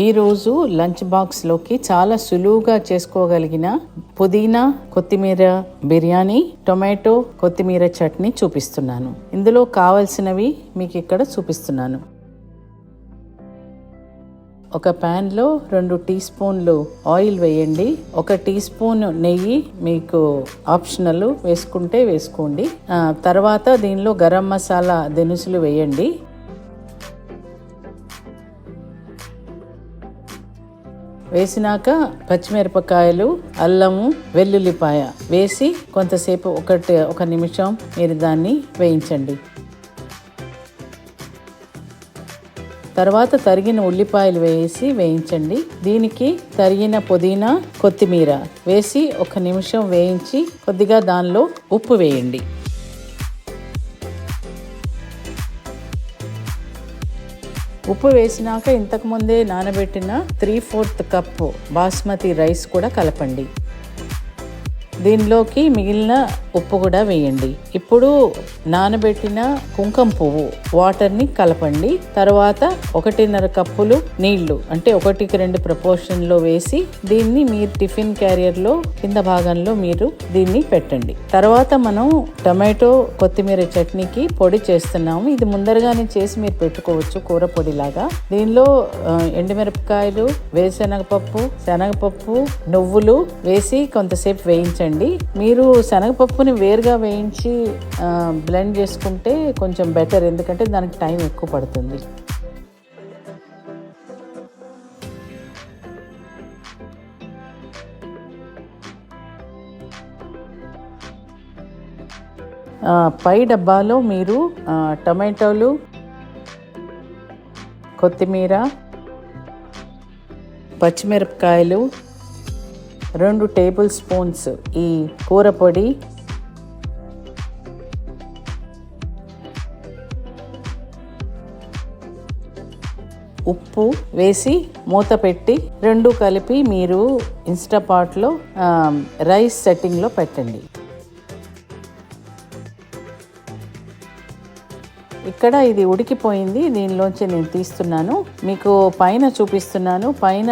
ఈరోజు లంచ్ బాక్స్లోకి చాలా సులువుగా చేసుకోగలిగిన పుదీనా కొత్తిమీర బిర్యానీ టొమాటో కొత్తిమీర చట్నీ చూపిస్తున్నాను. ఇందులో కావలసినవి మీకు ఇక్కడ చూపిస్తున్నాను. ఒక ప్యాన్లో రెండు టీ స్పూన్లు ఆయిల్ వేయండి. ఒక టీ స్పూన్ నెయ్యి మీకు ఆప్షనల్ వేసుకుంటే వేసుకోండి. తర్వాత దీనిలో గరం మసాలా దినుసులు వేయండి. వేసినాక పచ్చిమిరపకాయలు అల్లము వెల్లుల్లిపాయ వేసి కొంతసేపు ఒకటి ఒక నిమిషం మీరు దాన్ని వేయించండి. తర్వాత తరిగిన ఉల్లిపాయలు వేసి వేయించండి. దీనికి తరిగిన పుదీనా కొత్తిమీర వేసి ఒక నిమిషం వేయించి కొద్దిగా దానిలో ఉప్పు వేయండి. ఉప్పు వేసినాక ఇంతకుముందే నానబెట్టిన three fourth cup basmati rice కూడా కలపండి. దీనిలోకి మిగిలిన ఉప్పు కూడా వేయండి. ఇప్పుడు నానబెట్టిన కుంకుమ పువ్వు వాటర్ని కలపండి. తర్వాత ఒకటిన్నర కప్పులు నీళ్ళు అంటే ఒకటికి రెండు ప్రపోర్షన్లో వేసి దీన్ని మీరు టిఫిన్ క్యారియర్లో కింద భాగంలో మీరు దీన్ని పెట్టండి. తర్వాత మనం టమాటో కొత్తిమీర చట్నీకి పొడి చేస్తున్నాము. ఇది ముందరగానే చేసి మీరు పెట్టుకోవచ్చు కూర పొడిలాగా. దీనిలో ఎండుమిరపకాయలు వేరుశనగపప్పు శనగపప్పు నువ్వులు వేసి కొంతసేపు వేయించండి. మీరు శనగపప్పుని వేరుగా వేయించి బ్లెండ్ చేసుకుంటే కొంచెం బెటర్ ఎందుకంటే దానికి టైం ఎక్కువ పడుతుంది. పై డబ్బాలో మీరు టమాటోలు కొత్తిమీర పచ్చిమిరపకాయలు రెండు టేబుల్ స్పూన్స్ ఈ కూర పొడి ఉప్పు వేసి మూత పెట్టి రెండు కలిపి మీరు ఇన్స్టాపాట్లో రైస్ సెట్టింగ్లో పెట్టండి. ఇక్కడ ఇది ఉడికిపోయింది దీనిలోంచి నేను తీస్తున్నాను. మీకు పైన చూపిస్తున్నాను. పైన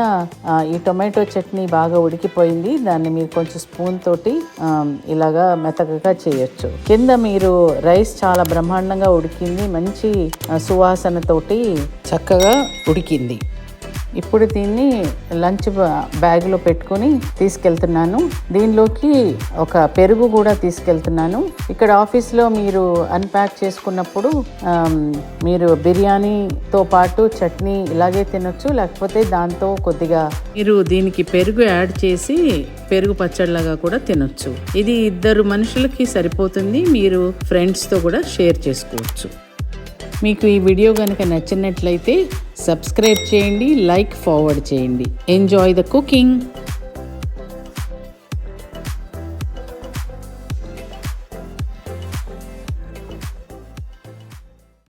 ఈ టొమాటో చట్నీ బాగా ఉడికిపోయింది. దాన్ని మీరు కొంచెం స్పూన్ తోటి ఇలాగా మెతకగా చేయొచ్చు. కింద మీరు రైస్ చాలా బ్రహ్మాండంగా ఉడికింది మంచి సువాసనతోటి చక్కగా ఉడికింది. ఇప్పుడు దీన్ని లంచ్ బ్యాగ్లో పెట్టుకొని తీసుకెళ్తున్నాను. దీనిలోకి ఒక పెరుగు కూడా తీసుకెళ్తున్నాను. ఇక్కడ ఆఫీస్లో మీరు అన్ప్యాక్ చేసుకున్నప్పుడు మీరు బిర్యానీతో పాటు చట్నీ ఇలాగే తినొచ్చు లేకపోతే దాంతో కొద్దిగా మీరు దీనికి పెరుగు యాడ్ చేసి పెరుగు పచ్చడిలాగా కూడా తినొచ్చు. ఇది ఇద్దరు మనుషులకి సరిపోతుంది. మీరు ఫ్రెండ్స్తో కూడా షేర్ చేసుకోవచ్చు. మీకు ఈ వీడియో కనుక నచ్చినట్లయితే సబ్స్క్రైబ్ చేయండి లైక్ ఫార్వర్డ్ చేయండి. Enjoy the cooking